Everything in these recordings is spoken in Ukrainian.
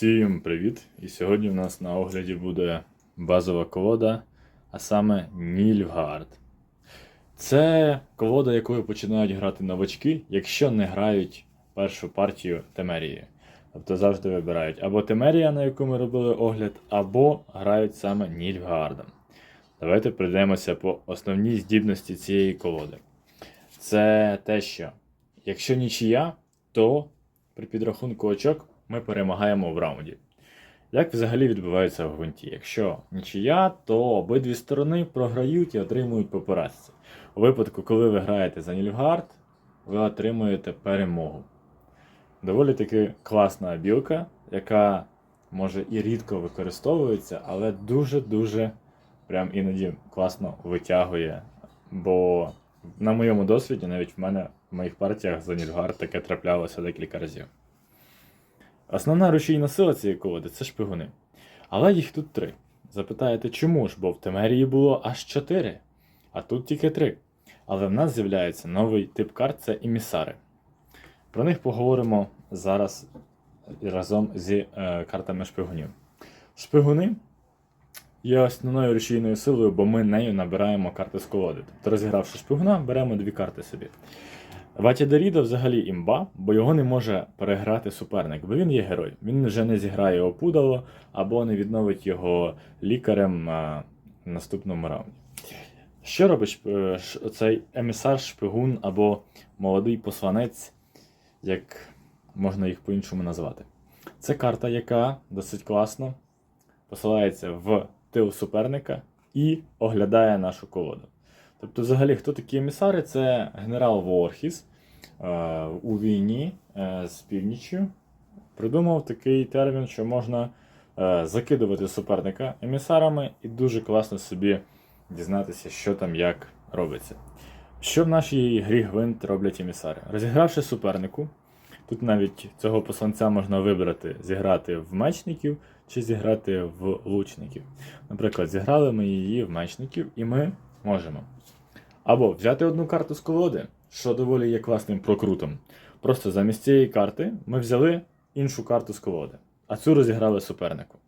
Всім привіт! І сьогодні в нас на огляді буде базова колода, а саме Нільфгард. Це колода, якою починають грати новачки, якщо не грають першу партію Темерії. Тобто завжди вибирають або Темерія, на яку ми робили огляд, або грають саме Нільфгардом. Давайте пройдемося по основній здібності цієї колоди. Це те, що якщо нічия, то при підрахунку очок ми перемагаємо в раунді. Як взагалі відбувається в гвинті? Якщо нічия, то обидві сторони програють і отримують по поразці. У випадку, коли ви граєте за Нільфгард, ви отримуєте перемогу. Доволі таки класна білка, яка може і рідко використовується, але дуже-дуже прям іноді класно витягує. Бо на моєму досвіді, навіть в мене в моїх партіях за Нільфгард таке траплялося декілька разів. Основна рушійна сила цієї колоди це шпигуни. Але їх тут три. Запитаєте, чому ж? Бо в Темерії було аж чотири, а тут тільки три. Але в нас з'являється новий тип карт це імісари. Про них поговоримо зараз разом зі е, картами шпигунів. Шпигуни є основною рушійною силою, бо ми нею набираємо карти з колоди. Тобто, розігравши шпигуна, беремо дві карти собі. Ваті Дорідо взагалі імба, бо його не може переграти суперник, бо він є герой. Він вже не зіграє опудало або не відновить його лікарем а, в наступному раунді. Що робить цей емісар, шпигун або молодий посланець, як можна їх по-іншому назвати? Це карта, яка досить класно посилається в тил суперника і оглядає нашу колоду. Тобто, взагалі, хто такі емісари? Це генерал Ворхіс е, у війні е, з північчю придумав такий термін, що можна е, закидувати суперника емісарами і дуже класно собі дізнатися, що там як робиться. Що в нашій грі Гвинт роблять емісари? Розігравши супернику, тут навіть цього посланця можна вибрати, зіграти в мечників чи зіграти в лучників. Наприклад, зіграли ми її в мечників, і ми можемо або взяти одну карту з колоди, що доволі є класним прокрутом. Просто замість цієї карти ми взяли іншу карту з колоди, а цю розіграли супернику.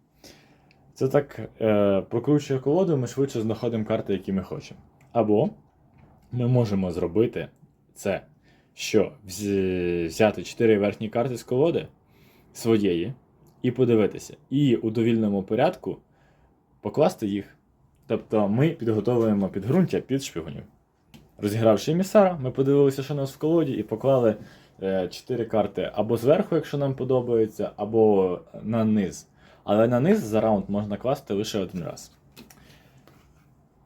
Це так е, прокручує колоду, ми швидше знаходимо карти, які ми хочемо. Або ми можемо зробити це, що взяти 4 верхні карти з колоди своєї і подивитися. І у довільному порядку покласти їх. Тобто ми підготовуємо підґрунтя під шпигунів. Розігравши емісара, ми подивилися, що у нас в колоді, і поклали 4 карти або зверху, якщо нам подобається, або на низ. Але на низ за раунд можна класти лише один раз.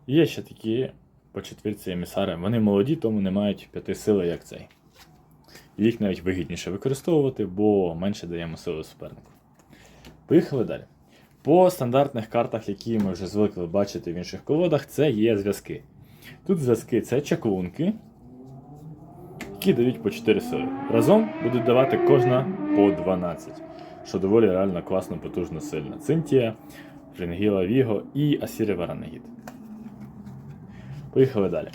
Є ще такі по четвірці емісари. Вони молоді, тому не мають п'яти сили, як цей. Їх навіть вигідніше використовувати, бо менше даємо сили супернику. Поїхали далі. По стандартних картах, які ми вже звикли бачити в інших колодах, це є зв'язки. Тут зв'язки це чаклунки, які дають по 4 сили. Разом будуть давати кожна по 12, що доволі реально класно, потужно сильно. Цинтія, Фрінгіла Віго і Асірі Варанегіт. Поїхали далі.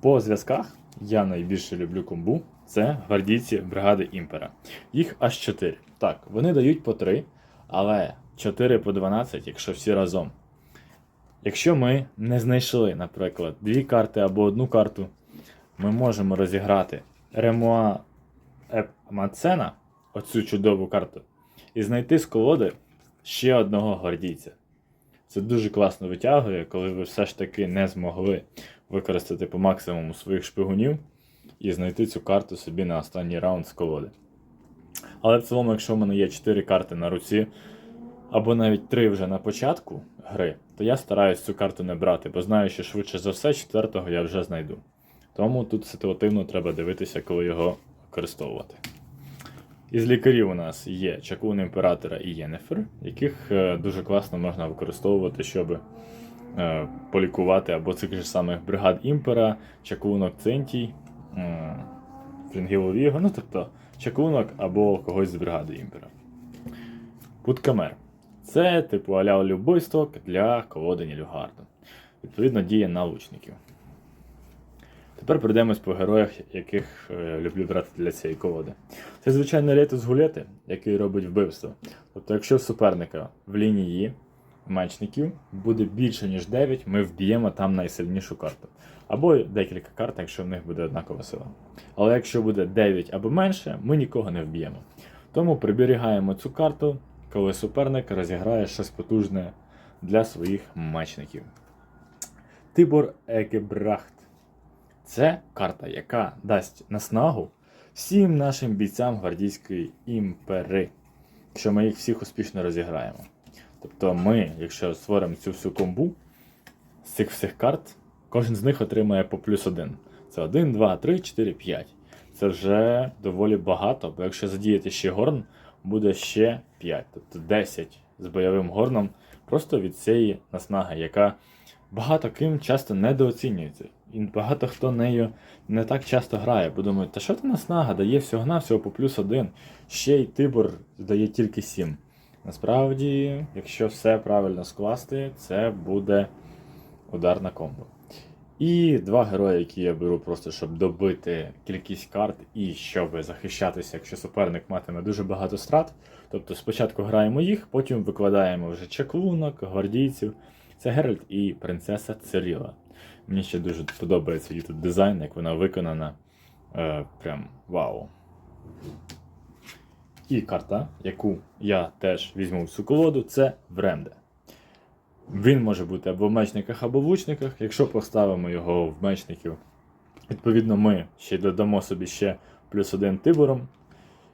По зв'язках я найбільше люблю комбу. Це гвардійці бригади Імпера. Їх аж 4. Так, вони дають по 3, але 4 по 12, якщо всі разом. Якщо ми не знайшли, наприклад, дві карти або одну карту, ми можемо розіграти Ремуа Мацена, оцю чудову карту, і знайти з колоди ще одного гвардійця. Це дуже класно витягує, коли ви все ж таки не змогли використати по максимуму своїх шпигунів і знайти цю карту собі на останній раунд з колоди. Але в цілому, якщо в мене є 4 карти на руці, або навіть 3 вже на початку гри, то я стараюсь цю карту не брати, бо знаю, що швидше за все, четвертого я вже знайду. Тому тут ситуативно треба дивитися, коли його використовувати. Із лікарів у нас є чаклун імператора і Єнефер, яких е, дуже класно можна використовувати, щоб е, полікувати або цих же самих бригад імпера, чаклунок Центій, Фрінгілу Віго, ну тобто чаклунок або когось з бригади імпера. Путкамер. Це типу аля любойство для колоди Нільфгарду. Відповідно, діє на лучників. Тепер пройдемось по героях, яких е, люблю брати для цієї колоди. Це звичайний Рейтус Гулети, який робить вбивство. Тобто, якщо суперника в лінії мечників буде більше, ніж 9, ми вб'ємо там найсильнішу карту. Або декілька карт, якщо в них буде однакова сила. Але якщо буде 9 або менше, ми нікого не вб'ємо. Тому приберігаємо цю карту, коли суперник розіграє щось потужне для своїх мечників. Тибор Екебрахт. Це карта, яка дасть наснагу всім нашим бійцям гвардійської імпери, якщо ми їх всіх успішно розіграємо. Тобто ми, якщо створимо цю всю комбу з цих всіх карт, кожен з них отримає по плюс один. Це 1, 2, 3, 4, 5. Це вже доволі багато, бо якщо задіяти ще горн, буде ще 5. Тобто 10 з бойовим горном просто від цієї наснаги, яка багато ким часто недооцінюється. І багато хто нею не так часто грає, бо думають, та що ти наснага, дає всього-навсього по плюс один, ще й Тибор дає тільки 7. Насправді, якщо все правильно скласти, це буде ударна комбо. І два герої, які я беру просто, щоб добити кількість карт і щоб захищатися, якщо суперник матиме дуже багато страт. Тобто спочатку граємо їх, потім викладаємо вже чаклунок, гвардійців. Це Геральт і принцеса Циріла. Мені ще дуже подобається її тут дизайн, як вона виконана. Е, прям вау. І карта, яку я теж візьму в цю колоду, це Времде. Він може бути або в мечниках, або в лучниках. Якщо поставимо його в мечників, відповідно, ми ще додамо собі ще плюс один тибором.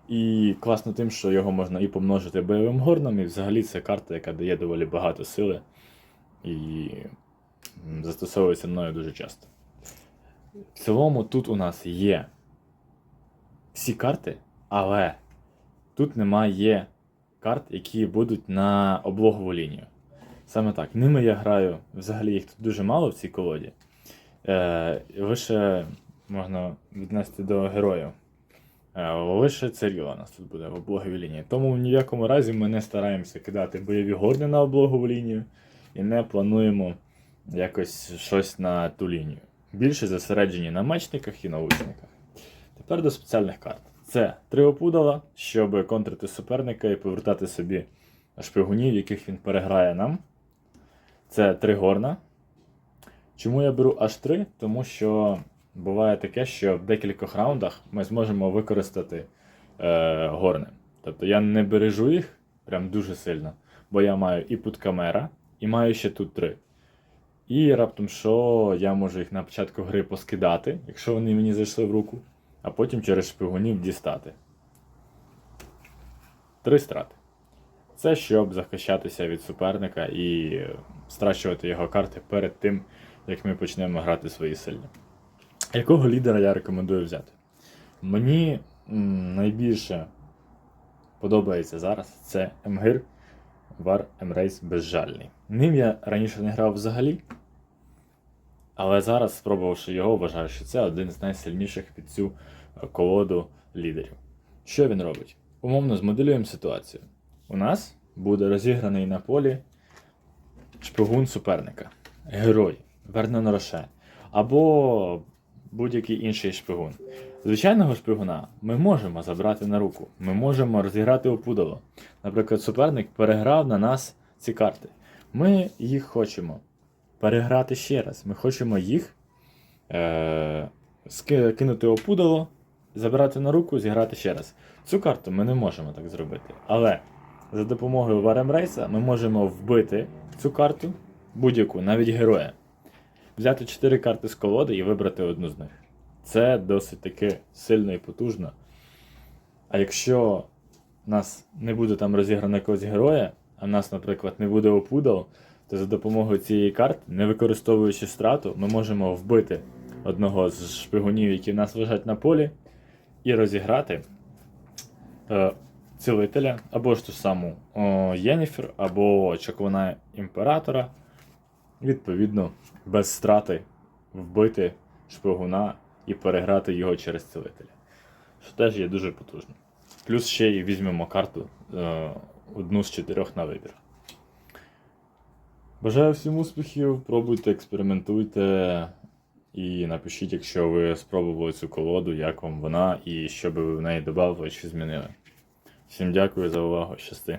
І класно тим, що його можна і помножити бойовим горном, і взагалі це карта, яка дає доволі багато сили і застосовується мною дуже часто. В цілому тут у нас є всі карти, але тут немає карт, які будуть на облогову лінію. Саме так. Ними я граю, взагалі їх тут дуже мало в цій колоді. Е, лише можна віднести до героїв. Е, лише Царіла нас тут буде в облоговій лінії. Тому в ніякому разі ми не стараємося кидати бойові горни на облогову лінію і не плануємо якось щось на ту лінію. Більше зосереджені на мечниках і научниках. Тепер до спеціальних карт. Це три опудала, щоб контрити суперника і повертати собі шпигунів, яких він переграє нам. Це три горна. Чому я беру аж три? Тому що буває таке, що в декількох раундах ми зможемо використати е, горни. Тобто я не бережу їх прям дуже сильно, бо я маю і путкамера, і маю ще тут три. І раптом що я можу їх на початку гри поскидати, якщо вони мені зайшли в руку, а потім через шпигунів дістати. Три страти. Це щоб захищатися від суперника і страчувати його карти перед тим, як ми почнемо грати свої сильні. Якого лідера я рекомендую взяти? Мені найбільше подобається зараз це Емгир Вар Емрейс Безжальний. Ним я раніше не грав взагалі, але зараз, спробувавши його, вважаю, що це один з найсильніших під цю колоду лідерів. Що він робить? Умовно змоделюємо ситуацію. У нас буде розіграний на полі шпигун суперника, герой, Вернон Роше, або будь-який інший шпигун. Звичайного шпигуна ми можемо забрати на руку, ми можемо розіграти опудало. Наприклад, суперник переграв на нас ці карти. Ми їх хочемо переграти ще раз. Ми хочемо їх е- кинути опудало, забрати на руку, зіграти ще раз. Цю карту ми не можемо так зробити. Але за допомогою Варемрейса ми можемо вбити цю карту, будь-яку, навіть героя. Взяти 4 карти з колоди і вибрати одну з них. Це досить таки сильно і потужно. А якщо в нас не буде там розіграно якогось героя, а в нас, наприклад, не буде опудал, то за допомогою цієї карти, не використовуючи страту, ми можемо вбити одного з шпигунів, які в нас лежать на полі, і розіграти е, цілителя, або ж ту саму о, Єніфер, або чаклуна імператора, відповідно, без страти вбити шпигуна і переграти його через цілителя. Що теж є дуже потужно. Плюс ще й візьмемо карту е, одну з чотирьох на вибір. Бажаю всім успіхів, пробуйте, експериментуйте. І напишіть, якщо ви спробували цю колоду, як вам вона і що би ви в неї додали чи змінили. Всім дякую за увагу, щасти!